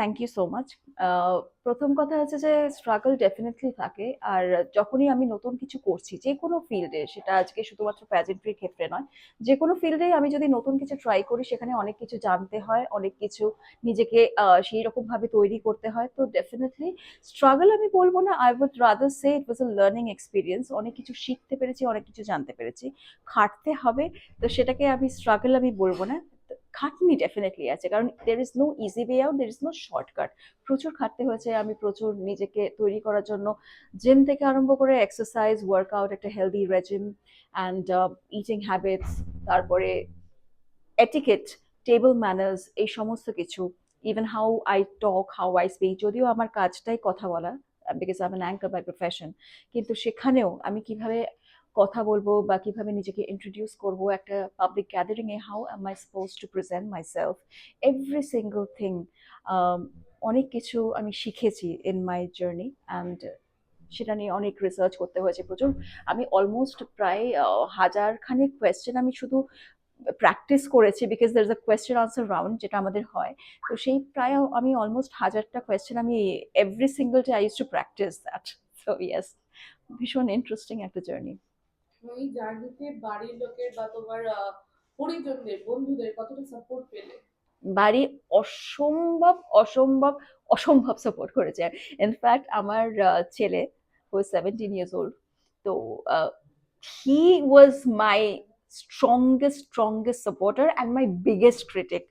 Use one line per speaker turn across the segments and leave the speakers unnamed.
Thank you so much প্রথম কথা হচ্ছে যে স্ট্রাগল ডেফিনেটলি থাকে। আর যখনই আমি নতুন কিছু করছি, যে কোনো ফিল্ডে সেটা আজকে শুধুমাত্র প্যাজেন্ট্রির ক্ষেত্রে নয়, যে কোনো ফিল্ডে আমি যদি নতুন কিছু ট্রাই করি, সেখানে অনেক কিছু জানতে হয়, অনেক কিছু নিজেকে সেই রকম ভাবে তৈরি করতে হয়। তো ডেফিনেটলি স্ট্রাগল আমি বলব না I would rather say it was a learning experience অনেক কিছু শিখতে পেরেছি, অনেক কিছু জানতে পেরেছি। খাটতে হবে, তো সেটাকে আমি স্ট্রাগল আমি বলব না। খাটনি ডেফিনেটলি আছে। কারণ there is no easy way out there is no shortcut প্রচুর খাটতে হয়েছে আমি প্রচুর নিজেকে তৈরি করার জন্য। জিম থেকে আরম্ভ করে এক্সারসাইজ ওয়ার্কআউট একটা healthy regime and eating habits তারপরে এটিকেট টেবল ম্যানার্স এই সমস্ত কিছু। Even how I talk how I speak যদিও আমার কাজটাই কথা বলা because I am anchor by profession কিন্তু সেখানেও আমি কীভাবে কথা বলব বা কীভাবে নিজেকে ইন্ট্রোডিউস করব একটা public gathering A how am I suppose to present myself every single thing অনেক কিছু আমি শিখেছি ইন মাই জার্নি অ্যান্ড সেটা নিয়ে অনেক রিসার্চ করতে হয়েছে প্রচুর। আমি অলমোস্ট প্রায় হাজার খানেক কোয়েশ্চেন আমি শুধু প্র্যাকটিস করেছি because there is a question answer round যেটা আমাদের হয়। তো সেই প্রায় আমি অলমোস্ট হাজারটা কোয়েশ্চেন আমি every single day I use to practice that so yes ভীষণ ইন্টারেস্টিং একটা জার্নি
এই জার্নিতে বাড়ির লোকের বা তোমার পরিজনদের, বন্ধুদের কতটা সাপোর্ট পেলে?
বাড়ি অসম্ভব অসম্ভব অসম্ভব সাপোর্ট করেছে। ইনফ্যাক্ট আমার ছেলে হু সেভেন্টিন ইয়ার্স ওল্ড তো he was my strongest strongest supporter and my biggest critic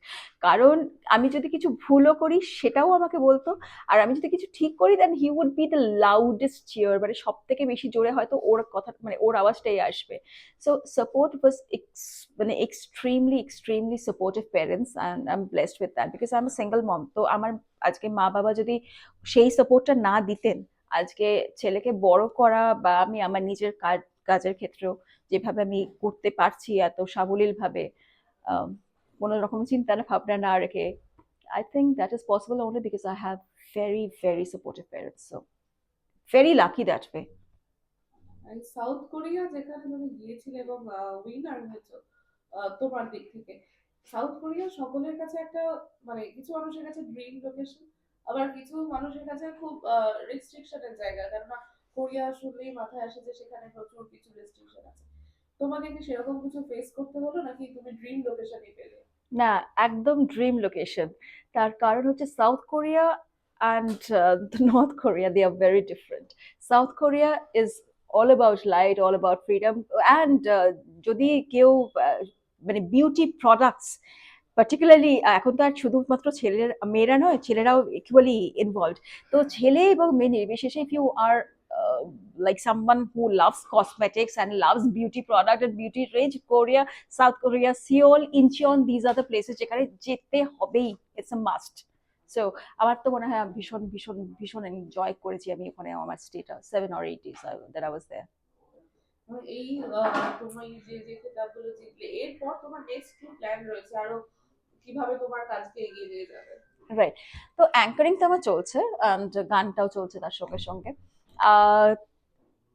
কারণ আমি যদি কিছু ভুলও করি, সেটাও আমাকে বলতো। আর আমি যদি কিছু ঠিক করি then he would be the loudest cheer মানে সব থেকে বেশি জোরে হয়তো ওর কথা মানে ওর আওয়াজটাই আসবে। সো সাপোর্ট ওয়াজ মানে extremely extremely supportive parents and I am blessed with that because I am single mom তো আমার আজকে মা বাবা যদি সেই সাপোর্টটা না দিতেন, আজকে ছেলেকে বড় করা বা আমি আমার নিজের কাজ কাজের ক্ষেত্রেও যেভাবে আমি করতে পারছি এত সাবলীল ভাবে আহ, কোনো রকম চিন্তা না ভাবনা না রেখে I think that is possible only because I have very very supportive parents so very lucky that way
South Korea যেখানে তুমি গিয়েছিলে এবং উইনার হয়েছো তোমার দিক থেকে সাউথ কোরিয়া সকলের কাছে একটা মানে কিছু মানুষের কাছে ড্রিম লোকেশন আবার কিছু মানুষের কাছে খুব রেস্ট্রিকশনের জায়গা কেননা কোরিয়া শুনলেই মাথায় আসে যে সেখানে প্রচুর কিছু রেস্ট্রিকশন আছে। তোমাকে কি সেরকম কিছু ফেস করতে হলো নাকি তুমি ড্রিম লোকেশনই পেলে?
না, একদম ড্রিম লোকেশন তার কারণ হচ্ছে South Korea and North Korea they are very different South Korea is all about light all about freedom and যদি কেউ মানে বিউটি প্রোডাক্টস পার্টিকুলারলি এখন তো আর শুধুমাত্র ছেলের, মেয়েরা নয়, ছেলেরাও ইকুয়ালি ইনভলভ তো ছেলে এবং মেয়ে নির্বিশেষে if you are like someone who loves cosmetics and loves beauty product and beauty range Korea South Korea Seoul Incheon these are the places যেখানে যেতে হবেই। ইটস আ মাস্ট সো আমার তো মনে হয় ভীষণ ভীষণ ভীষণ এনজয় করেছি আমি ওখানে আমার স্টেটা seven or eight is that I was there
এই আহ, যে যে খেতাবগুলো জিতলে এরপর তোমার নেক্সট কি প্ল্যান রয়েছে? আরও কীভাবে তোমার কাজকে এগিয়ে নিয়ে যাবে?
রাইট তো অ্যাঙ্কারিং তো আমার চলছে অ্যান্ড গানটাও চলছে তার সঙ্গে সঙ্গে।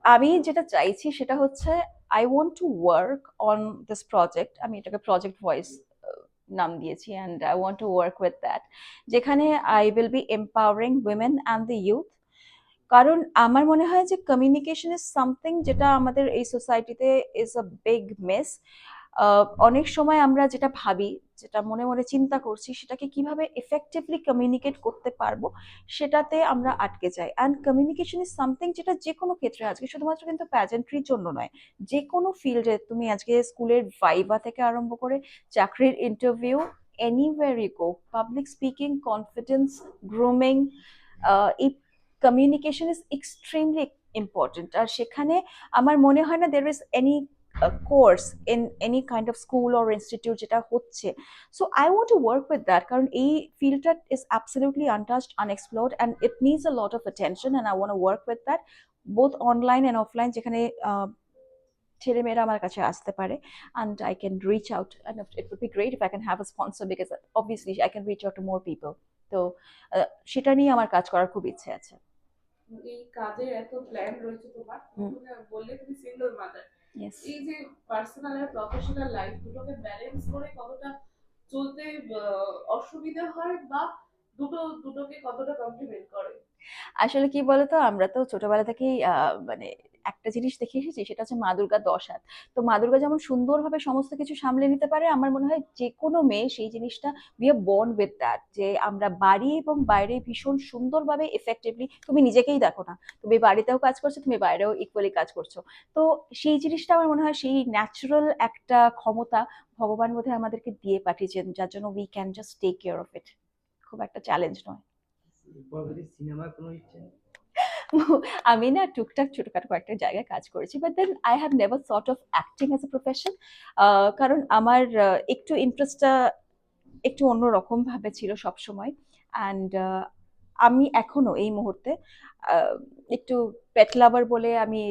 আমি যেটা চাইছি সেটা হচ্ছে I want to work on this project আমি এটাকে প্রজেক্ট ভয়েস নাম দিয়েছি and I want to work with that যেখানে I will be empowering women and the youth কারণ আমার মনে হয় যে কমিউনিকেশন ইজ সামথিং যেটা আমাদের এই সোসাইটিতে ইজ আ বিগ মিস অনেক সময় আমরা যেটা ভাবি, যেটা মনে মনে চিন্তা করছি, সেটাকে কীভাবে এফেক্টিভলি কমিউনিকেট করতে পারব, সেটাতে আমরা আটকে যাই। অ্যান্ড কমিউনিকেশন ইজ সামথিং যেটা যে কোনো ক্ষেত্রে, আজকে শুধুমাত্র কিন্তু প্যাজেন্ট্রির জন্য নয় যে কোনো ফিল্ডে তুমি আজকে স্কুলের ভাইবা থেকে আরম্ভ করে চাকরির interview anywhere you go public speaking confidence grooming এই কমিউনিকেশন ইজ এক্সট্রিমলি ইম্পর্টেন্ট আর সেখানে আমার মনে হয় না there is any course in any kind of school or institute যেটা হচ্ছে। So I want to work with that কারণ এই ফিল্ডটা is absolutely untouched unexplored and it needs a lot of attention and I want work with that both online and offline যেখানে ছেলেমেয়েরা আমার কাছে আসতে পারে। And I can reach out and it would be great if I can have a sponsor because obviously I can reach out to more people তো সেটা নিয়ে আমার কাজ করার খুব ইচ্ছে আছে।
এই কাজের এত প্ল্যান রয়েছে তোমার। তুমি বললে তুমি সিঙ্গেল মাদার এই যে পার্সোনাল আর প্রফেশনাল লাইফ দুটোকে ব্যালেন্স করে কতটা চলতে অসুবিধা হয় বা দুটো দুটোকে কতটা কমপ্লিমেন্ট করে?
আসলে কি বলতো? আমরা তো ছোটবেলা থেকেই আহ, মানে একটা জিনিস দেখে এসেছি, সেটা হচ্ছে মা দুর্গার দশ হাত। তো মা দুর্গা যেমন সুন্দরভাবে সমস্ত কিছু সামলে নিতে পারে, আমার মনে হয় যে কোনো মেয়ে সেই জিনিসটা we are born with that যে আমরা বাড়ি এবং বাইরে ভীষণ সুন্দরভাবে এফেক্টিভলি তুমি নিজেকেই দেখো না। তুমি বাড়িতেও কাজ করছ, তুমি বাইরেও ইকুয়ালি কাজ করছ। তো সেই জিনিসটা আমার মনে হয় সেই ন্যাচারাল একটা ক্ষমতা ভগবান বোধহয় আমাদেরকে দিয়ে পাঠিয়েছেন, যার জন্য we can just take care of it খুব একটা চ্যালেঞ্জ নয়।
সিনেমার কোনো ইচ্ছে?
আমি না টুকটাক ছোটখাটো কয়েকটা জায়গায় কাজ করেছি but then I have never sort of acting as a profession কারণ আমার একটু ইন্টারেস্টটা একটু অন্যরকমভাবে ছিল সব সময় অ্যান্ড আমি এখনও এই মুহূর্তে একটু পেট লাভার বলে আমি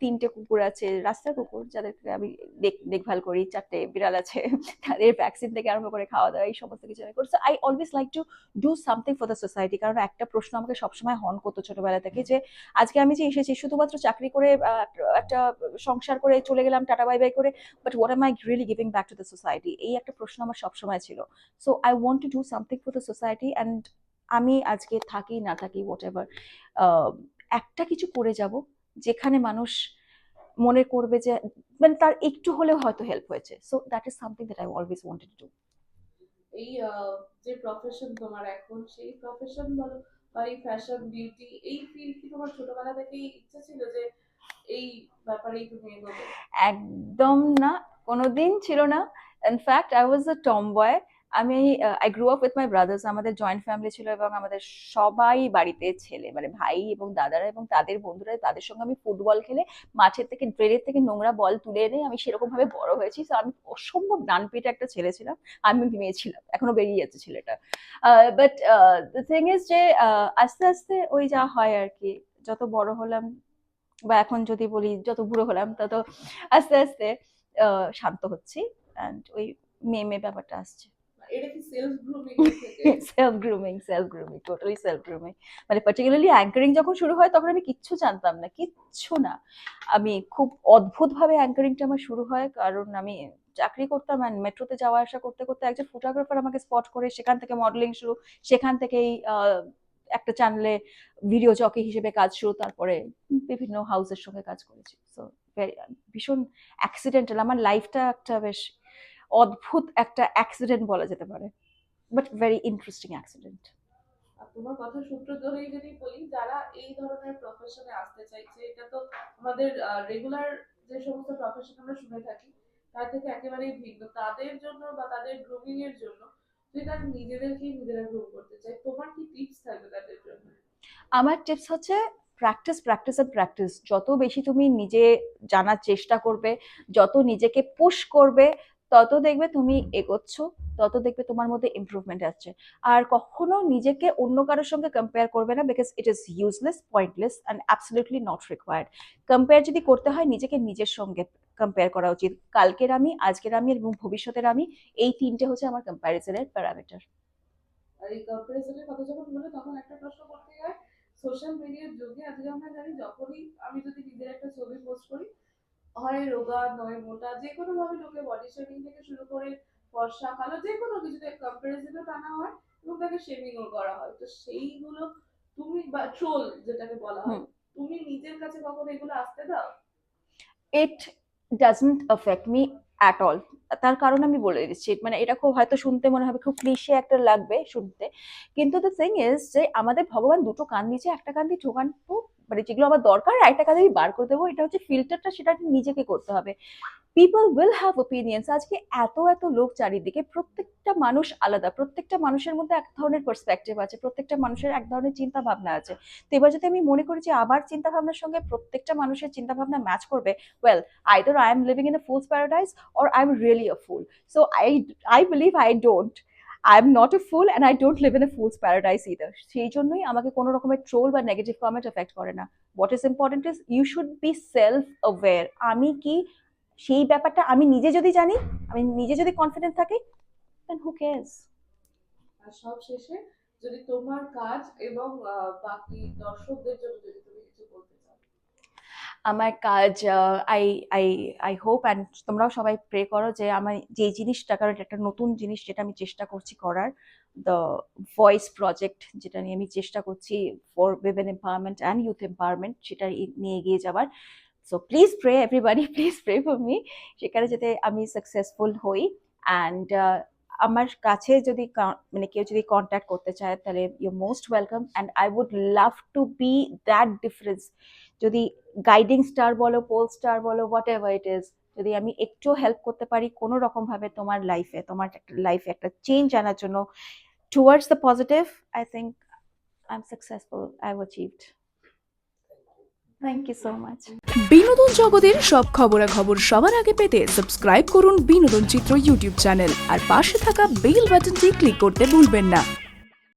তিনটে কুকুর আছে, রাস্তার কুকুর যাদেরকে আমি দেখ- দেখভাল করি, চারটে বিড়াল আছে, তাদের ভ্যাকসিন থেকে আরম্ভ করে খাওয়া দাওয়া, এই সমস্ত কিছু আমি করছি I always like to do something for the society কারণ একটা প্রশ্ন আমাকে সবসময় হন করতো ছোটবেলা থেকে যে, আজকে আমি যে এসেছি, শুধুমাত্র চাকরি করে একটা সংসার করে চলে গেলাম, টাটা বাই বাই করে but what am I really giving back to the society এই একটা প্রশ্ন আমার সবসময় ছিল। So I want to do something for the society and আমি আজকে থাকি, না থাকি হোয়াট একটা কিছু করে যাব যেখানে মানুষ মনে করবে যে মানে তার একটু হলেও হয়তো হেল্প হয়েছে। So that is something that I always wanted to
এই যে প্রফেশন তোমার এখন সেই প্রফেশন বলো বা এই ফ্যাশন বিউটি এই ফিল্ড কি তোমার ছোটবেলা থেকেই ইচ্ছা ছিল যে এই ব্যাপারেই তুমি এগোবে?
একদম না কোনোদিন ছিল না। In fact I was a tomboy আমি I grow up with my brothers আমাদের জয়েন্ট ফ্যামিলি ছিল এবং আমাদের সবাই বাড়িতে ছেলে মানে ভাই এবং দাদারা এবং তাদের বন্ধুরা, তাদের সঙ্গে আমি ফুটবল খেলে মাঠের থেকে, ড্রেনের থেকে নোংরা বল তুলে এনে আমি সেরকম ভাবে বড় হয়েছি। তো আমি অসম্ভব ডান পেটে একটা ছেলে ছিলাম, আমি মেয়ে ছিলাম এখনও বেরিয়ে যাচ্ছে ছেলেটা। বাট দ্য থিং ইজ যে আস্তে আস্তে ওই যা হয় আর কি, যত বড় হলাম বা এখন যদি বলি যত বুড়ো হলাম, তত আস্তে আস্তে শান্ত হচ্ছি অ্যান্ড ওই মেয়ে মেয়ে ব্যাপারটা আসছে।
এটা কি self grooming
self grooming self grooming totally self grooming মানে পার্টিকুলারলি অ্যাঙ্কারিং যখন শুরু হয় তখন আমি কিচ্ছু জানতাম না কিচ্ছু না। আমি খুব অদ্ভুত ভাবে অ্যাঙ্কারিংটা আমার শুরু হয় কারণ আমি চাকরি করতাম অ্যান্ড মেট্রোতে যাওয়া আসা করতে করতে একজন ফটোগ্রাফার আমাকে স্পট করে সেখান থেকে মডেলিং শুরু সেখান থেকেই একটা চ্যানেলে ভিডিও জকি হিসেবে কাজ শুরু তারপরে বিভিন্ন হাউসের সঙ্গে কাজ করেছি। সো ভীষণ অ্যাক্সিডেন্টাল আমার লাইফটা একটা বেশ অদ্ভুত একটা অ্যাক্সিডেন্ট বলা যেতে পারে বাট ভেরি ইন্টারেস্টিং অ্যাক্সিডেন্ট
তোমার কথা সূত্র ধরেই যদি বলি যারা এই ধরনের প্রফেশনে আসতে চাইছে এটা তো আমাদের রেগুলার যে সমস্ত প্রফেশন আমরা শুনে থাকি তার থেকে একেবারেই ভিন্ন। তাদের জন্য বা তাদের গ্রুমিং এর জন্য যদি তারা নিজেদেরকেই নিজেরা গ্রুম করতে চায় তোমার কি টিপস থাকবে তাদের জন্য?
আমার টিপস হচ্ছে প্র্যাকটিস প্র্যাকটিস অ্যান্ড প্র্যাকটিস যত বেশি তুমি নিজে জানার চেষ্টা করবে যত নিজেকে পুশ করবে তত দেখবে তুমি এগোচ্ছ, তত দেখবে তোমার মধ্যে ইমপ্রুভমেন্ট আসছে। আর কখনো নিজেকে অন্য কারোর সঙ্গে কম্পেয়ার করবে না because it is useless pointless and absolutely not required compare যদি করতে হয়, নিজেকে নিজের সঙ্গে কম্পেয়ার করা উচিত। কালকের আমি, আজকের আমি এবং ভবিষ্যতের আমি, এই তিনটে হচ্ছে আমার কম্প্যারিজনের প্যারামিটার
সোশ্যাল মিডিয়ার আজকে আমরা জানি, যখনই আমি যদি নিজের একটা ছবি পোস্ট করি হয় রোগা নয় মোটা যে কোনো ভাবে লোকে বডি শেমিং থেকে শুরু করে ফর্সা কালো যে কোনো কিছুতে কম্পারিজনও টানা হয় এবং তাকে শেমিংও করা হয়। তো সেইগুলো তুমি বা ট্রোল যেটাকে বলা হয়। তুমি নিজের কাছে কখনো এগুলো আসতে দাও?
It doesn't affect me at all তার কারণ আমি বলে দিচ্ছি মানে এটা খুব হয়তো শুনতে মনে হবে খুব ক্লিশে একটা লাগবে শুনতে। কিন্তু দ্য থিং ইজ যে আমাদের ভগবান দুটো কান দিয়েছে একটা কান দিয়ে ঢোকান তো মানে যেগুলো আমার দরকার একটা কান দিয়ে বার করে দেবো, এটা হচ্ছে ফিল্টারটা সেটা নিজেকে করতে হবে। পিপল উইল হ্যাভ ওপিনিয়ন্স আজকে এত এত লোক চারিদিকে, প্রত্যেকটা মানুষ আলাদা, প্রত্যেকটা মানুষের মধ্যে এক ধরনের পার্সপেক্টিভ আছে, প্রত্যেকটা মানুষের এক ধরনের চিন্তা ভাবনা আছে। তো এবার যদি আমি মনে করি যে আমার চিন্তা ভাবনার সঙ্গে প্রত্যেকটা মানুষের চিন্তা ভাবনা ম্যাচ করবে well either I am living in a fool's paradise or I'm really fool so I I believe I I don't. Am not a fool and I don't live in a fool's paradise either. সেই জন্যই আমাকে কোনো রকমের troll বা negative comment effect করে না what is important is you should be self aware আমি কি সেই ব্যাপারটা আমি নিজে যদি জানি, আমি নিজে যদি কনফিডেন্ট থাকি দেন হু কেয়ার্স
আর সব শেষে যদি তোমার কাজ এবং বাকি দর্শকদের জন্য যদি তুমি কিছু বলতে
আমার কাজ I I I hope and তোমরাও সবাই প্রে করো যে আমার যে জিনিসটা, কারণ এটা একটা নতুন জিনিস যেটা আমি চেষ্টা করছি করার দ্য ভয়েস প্রজেক্ট যেটা নিয়ে আমি চেষ্টা করছি for women empowerment and youth empowerment সেটা নিয়ে এগিয়ে যাবার। So please pray everybody please pray for me সেখানে যাতে আমি সাকসেসফুল হই অ্যান্ড আমার কাছে যদি মানে কেউ যদি কন্ট্যাক্ট করতে চায় তাহলে you most welcome and I would love to be that difference যদি গাইডিং স্টার বলো পোল স্টার বলো হোয়াট এভার ইট ইজ যদি আমি একটু হেল্প করতে পারি কোনো রকম ভাবে তোমার লাইফে তোমার একটা লাইফে একটা চেঞ্জ আনার জন্য towards the positive I think I am successful I have achieved thank you so much
বিনোদন জগতের সব খবরাখবর সবার আগে পেতে সাবস্ক্রাইব করুন বিনোদন চিত্র ইউটিউব চ্যানেল আর পাশে থাকা বেল বাটনটি ক্লিক করতে ভুলবেন না।